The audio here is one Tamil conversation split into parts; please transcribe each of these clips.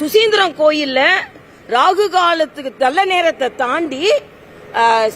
சுசீந்திரம் கோயில்ல ராகு காலத்துக்கு நல்ல நேரத்தை தாண்டி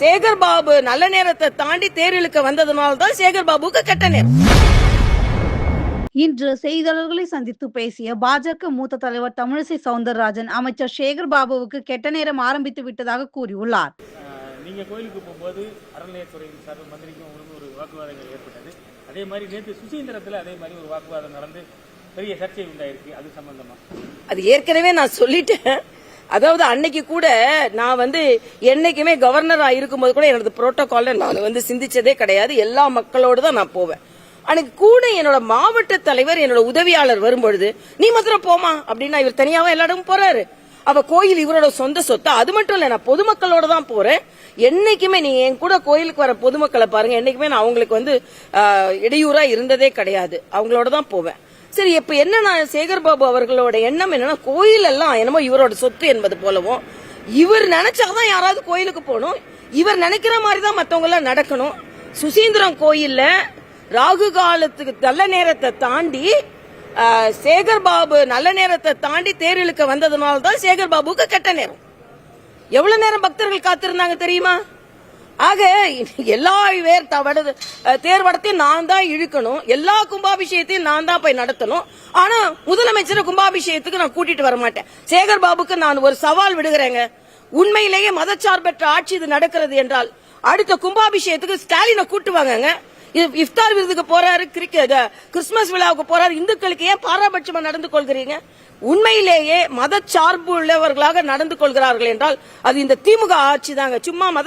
சேகர் பாபு நல்ல நேரத்தை தாண்டி தேர் இழுக்க வந்ததுனால தான் சேகர் பாபுக்கு கெட்ட நேரம். இன்று செய்தியாளர்களை சந்தித்து பேசிய பாஜக மூத்த தலைவர் தமிழிசை சவுந்தரராஜன் அமைச்சர் சேகர் பாபுவுக்கு கெட்ட நேரம் ஆரம்பித்து விட்டதாக கூறியுள்ளார். நீங்க கோயிலுக்கு போகும்போது அறநிலையத்துறையின் சார்பில் மந்திரிக்கும் ஒரு வாக்குவாதங்கள் ஏற்பட்டது. அதே மாதிரி நேற்று சுசீந்திரத்தில் அதே மாதிரி ஒரு வாக்குவாதம் நடந்து பெரிய சர்ச்சை உண்டாயிருக்கு அது சம்பந்தமா? அது ஏற்கனவே நான் சொல்லிட்டேன். அதாவது அன்னைக்கு கூட நான் வந்து என்னைக்குமே கவர்னரா இருக்கும்போது கூட எனது புரோட்டோகால்ல நான் வந்து சிந்திச்சதே கிடையாது. எல்லா மக்களோடு தான் நான் போவேன். அன்னைக்கு கூட என்னோட மாவட்ட தலைவர் என்னோட உதவியாளர் வரும்பொழுது நீ மாத்திரம் போமா அப்படின்னா இவர் தனியாவே எல்லா இடமும் போறாரு. அவ கோயில் இவரோட சொந்த சொத்து? அது மட்டும் இல்ல நான் பொதுமக்களோட தான் போறேன். என்னைக்குமே நீ என் கூட கோயிலுக்கு வர பொதுமக்களை பாருங்க. என்னைக்குமே நான் அவங்களுக்கு வந்து இடையூறா இருந்ததே கிடையாது. அவங்களோட தான் போவேன். சரி இப்ப என்ன சேகர் பாபு அவர்களோட எண்ணம் என்னன்னா கோயில் எல்லாம் என்னமோ இவரோட சொத்து என்பது போலவும் இவர் நினைச்சாதான் யாராவது கோயிலுக்கு போகணும் இவர் நினைக்கிற மாதிரி தான் மத்தவங்க எல்லாம் நடக்கணும். சுசீந்திரம் கோயில்ல ராகு காலத்துக்கு நல்ல நேரத்தை தாண்டி சேகர் பாபு நல்ல நேரத்தை தாண்டி தேர் இழுக்க வந்ததுனால தான் சேகர் பாபுக்கு கெட்ட நேரம். எவ்வளவு நேரம் பக்தர்கள் காத்திருந்தாங்க தெரியுமா? ஆக எல்லா வேர் தவடு தேர்வடத்தையும் நான் தான் இழுக்கணும். எல்லா கும்பாபிஷேகத்தையும் நான் தான் போய் நடத்தணும். ஆனா முதலமைச்சர் கும்பாபிஷேகத்துக்கு நான் கூட்டிட்டு வர மாட்டேன். சேகர் பாபுக்கு நான் ஒரு சவால் விடுகிறேங்க. உண்மையிலேயே மதச்சார்பற்ற ஆட்சி இது நடக்கிறது என்றால் அடுத்த கும்பாபிஷேகத்துக்கு ஸ்டாலினை கூட்டு வாங்கங்க. இஃப்தார் விருதுக்கு போறாரு கிரிக்கெட் கிறிஸ்துமஸ் விழாவுக்கு போறாரு. இந்துக்களுக்கு ஏன் பாராபட்சமா நடந்து கொள்கிறீங்க? உண்மையிலேயே மதச்சார்பு உள்ளவர்களாக நடந்து கொள்கிறார்கள் என்றால் அது இந்த திமுக ஆட்சி தாங்க. சும்மா மத